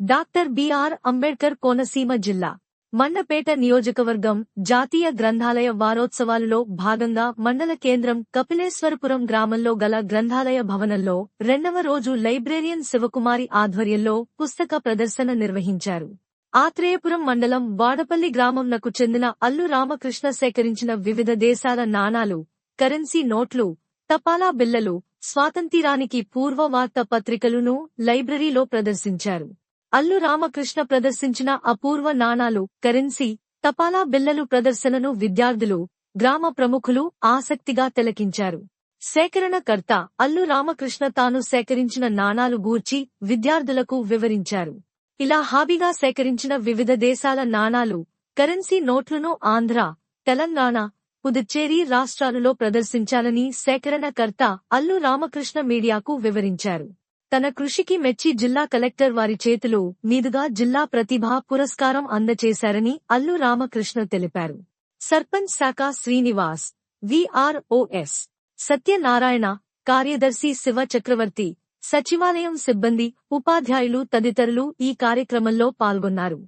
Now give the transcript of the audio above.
Doctor BR Ambedkar Konaseema జిల్లా మండపేట నియోజకవర్గం జాతీయ గ్రంథాలయ వారోత్సవాలలో భాగంగా మండల కేంద్రం కపిలేశ్వరపురం గ్రామంలో గల గ్రంథాలయ భవనంలో రెండవ రోజు లైబ్రేరియన్ శివకుమారి ఆధ్వర్యంలో పుస్తక ప్రదర్శన నిర్వహించారు. ఆత్రేయపురం మండలం వాడపల్లి గ్రామంనకు చెందిన అల్లు రామకృష్ణ సేకరించిన వివిధ దేశాల నాణాలు కరెన్సీ నోట్లు తపాలా బిల్లలు స్వాతంత్రానికి పూర్వ వార్త పత్రికలను లైబ్రరీలో ప్రదర్శించారు. అల్లు రామకృష్ణ ప్రదర్శించిన అపూర్వ నాణాలు కరెన్సీ తపాలా బిల్లలు ప్రదర్శనను విద్యార్థులు గ్రామ ప్రముఖులు ఆసక్తిగా తిలకించారు. సేకరణకర్త అల్లు రామకృష్ణ తాను సేకరించిన నాణాలు గూర్చి విద్యార్థులకు వివరించారు. ఇలా హాబీగా సేకరించిన వివిధ దేశాల నాణాలు కరెన్సీ నోట్లను ఆంధ్ర తెలంగాణ పుదుచ్చేరి రాష్ట్రాలలో ప్రదర్శించాలని సేకరణకర్త అల్లు రామకృష్ణ మీడియాకు వివరించారు. తన కృషికి మెచ్చి జిల్లా కలెక్టర్ వారి చేతులు మీదుగా జిల్లా ప్రతిభా పురస్కారం అందచేశారని అల్లు రామకృష్ణ తెలిపారు. సర్పంచ్ శాఖ శ్రీనివాస్ విఆర్ఓఎస్ సత్యనారాయణ కార్యదర్శి శివ చక్రవర్తి సచివాలయం సిబ్బంది ఉపాధ్యాయులు తదితరులు ఈ కార్యక్రమంలో పాల్గొన్నారు.